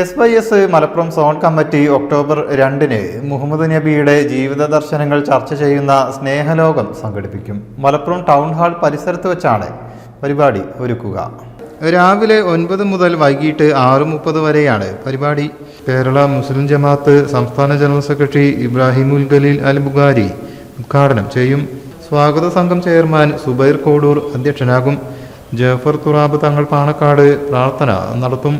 S Y S Malappuram zone committee October രണ്ടിന് മുഹമ്മദ് നബിയുടെ ജീവിത ദർശനങ്ങൾ ചർച്ച ചെയ്യുന്ന സ്നേഹലോകം സംഘടിപ്പിക്കും. മലപ്പുറം ടൗൺ ഹാൾ പരിസരത്ത് വെച്ചാണ് പരിപാടി ഒരുക്കുക. രാവിലെ ഒൻപത് മുതൽ വൈകിട്ട് ആറ് മുപ്പത് വരെയാണ് പരിപാടി. കേരള മുസ്ലിം ജമാഅത്ത് സംസ്ഥാന ജനറൽ സെക്രട്ടറി ഇബ്രാഹിമുൽ ഖലീൽ അൽ ബുഖാരി ഉദ്ഘാടനം ചെയ്യും. സ്വാഗത സംഘം ചെയർമാൻ സുബൈർ കോഡൂർ അധ്യക്ഷനാകും. ജഫർ തുറാബ് തങ്ങൾ പാണക്കാട് പ്രാർത്ഥന നടത്തും.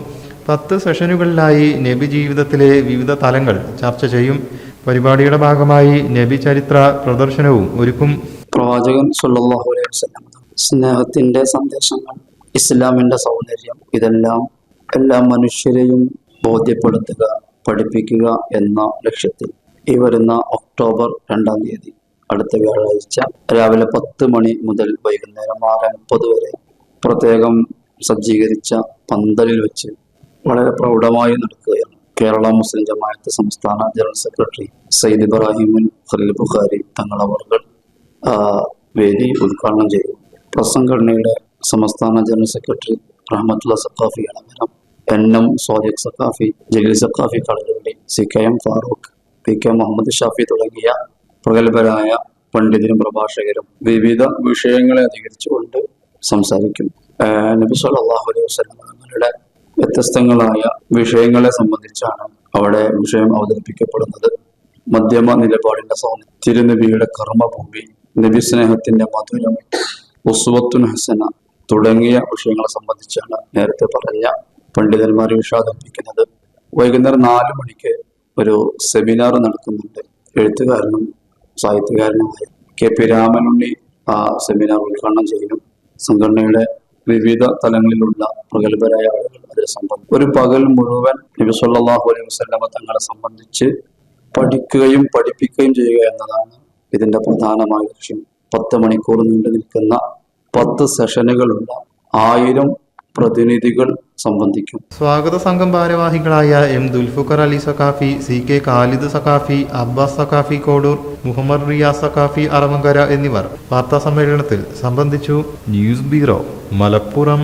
പത്ത് സെഷനുകളിലായി നബി ജീവിതത്തിലെ വിവിധ തലങ്ങൾ ചർച്ച ചെയ്യും. പരിപാടിയുടെ ഭാഗമായി നബി ചരിത്ര പ്രദർശനവും ഒരുക്കും. പ്രവാചകൻ അലൈഹി വസല്ലം സ്നേഹത്തിന്റെ സന്ദേശങ്ങൾ ഇസ്ലാമിന്റെ സൗന്ദര്യം ഇതെല്ലാം എല്ലാ മനുഷ്യരെയും ബോധ്യപ്പെടുത്തുക പഠിപ്പിക്കുക എന്ന ലക്ഷ്യത്തിൽ ഈ വരുന്ന ഒക്ടോബർ രണ്ടാം തീയതി അടുത്ത വ്യാഴാഴ്ച രാവിലെ പത്ത് മണി മുതൽ വൈകുന്നേരം ആറ് മുപ്പത് വരെ പ്രത്യേകം സജ്ജീകരിച്ച പന്തലിൽ വെച്ച് വളരെ പ്രൗഢമായി നടക്കുകയാണ്. കേരള മുസ്ലിം ജമാഅത്ത് സംസ്ഥാന ജനറൽ സെക്രട്ടറി സയ്യിദ് ഇബ്രാഹിമുൻ ഖലീൽ ബുഖാരി തങ്ങളവർകൾ വേദി ഉദ്ഘാടനം ചെയ്തു. പ്രസംഘടനയുടെ സംസ്ഥാന general secretary Rahmatullah Saqafi Alamaram N M Sodiq Saqafi Jaleel Saqafi Kadalundi C K M Farooq P K Muhammad Shafi തുടങ്ങിയ പ്രഗത്ഭരായ പണ്ഡിതരും പ്രഭാഷകരും വിവിധ വിഷയങ്ങളെ അധികരിച്ചുകൊണ്ട് സംസാരിക്കും നബി സല്ലല്ലാഹു അലൈഹി വസല്ലം തങ്ങളുടെ വ്യത്യസ്തങ്ങളായ വിഷയങ്ങളെ സംബന്ധിച്ചാണ് അവിടെ വിഷയം അവതരിപ്പിക്കപ്പെടുന്നത്. മധ്യമ നിലപാടിന്റെ സൗന്ദര്യം തിരുനബിയുടെ കർമ്മഭൂമി നബി സ്നേഹത്തിന്റെ മധുരം ഉസ്വത്തുൻ ഹസന തുടങ്ങിയ വിഷയങ്ങളെ സംബന്ധിച്ചാണ് നേരത്തെ പറഞ്ഞ പണ്ഡിതന്മാർ വിഷാദിപ്പിക്കുന്നത് വൈകുന്നേരം നാല് മണിക്ക് ഒരു സെമിനാർ നടക്കുന്നുണ്ട്. എഴുത്തുകാരനും സാഹിത്യകാരനുമായ കെ പി രാമനുണ്ണി ആ സെമിനാർ ഉദ്ഘാടനം ചെയ്യുന്നു സംഘടനയുടെ വിവിധ തലങ്ങളിലുള്ള പ്രഗത്ഭരായ ആളുകൾ സംബന്ധിക്കും ഒരു പകൽ മുഴുവൻ നബി സല്ലല്ലാഹു അലൈഹി വസല്ലമ തങ്ങളെ സംബന്ധിച്ച് പഠിക്കുകയും പഠിപ്പിക്കുകയും ചെയ്യുക എന്നതാണ് ഇതിന്റെ പ്രധാനമായ ലക്ഷ്യം. പത്ത് മണിക്കൂർ നീണ്ടു നിൽക്കുന്ന പത്ത് സെഷനുകളുള്ള ആയിരം പ്രതിനിധികൾ സംബന്ധിക്കും. സ്വാഗത സംഘം ഭാരവാഹികളായ M Dulfuqar Ali Saqafi C K Khalid Saqafi Abbas Saqafi Kodur Muhammad Riyas Saqafi Aramangara എന്നിവർ വാർത്താ സമ്മേളനത്തിൽ സംബന്ധിച്ചു. News bureau Malappuram.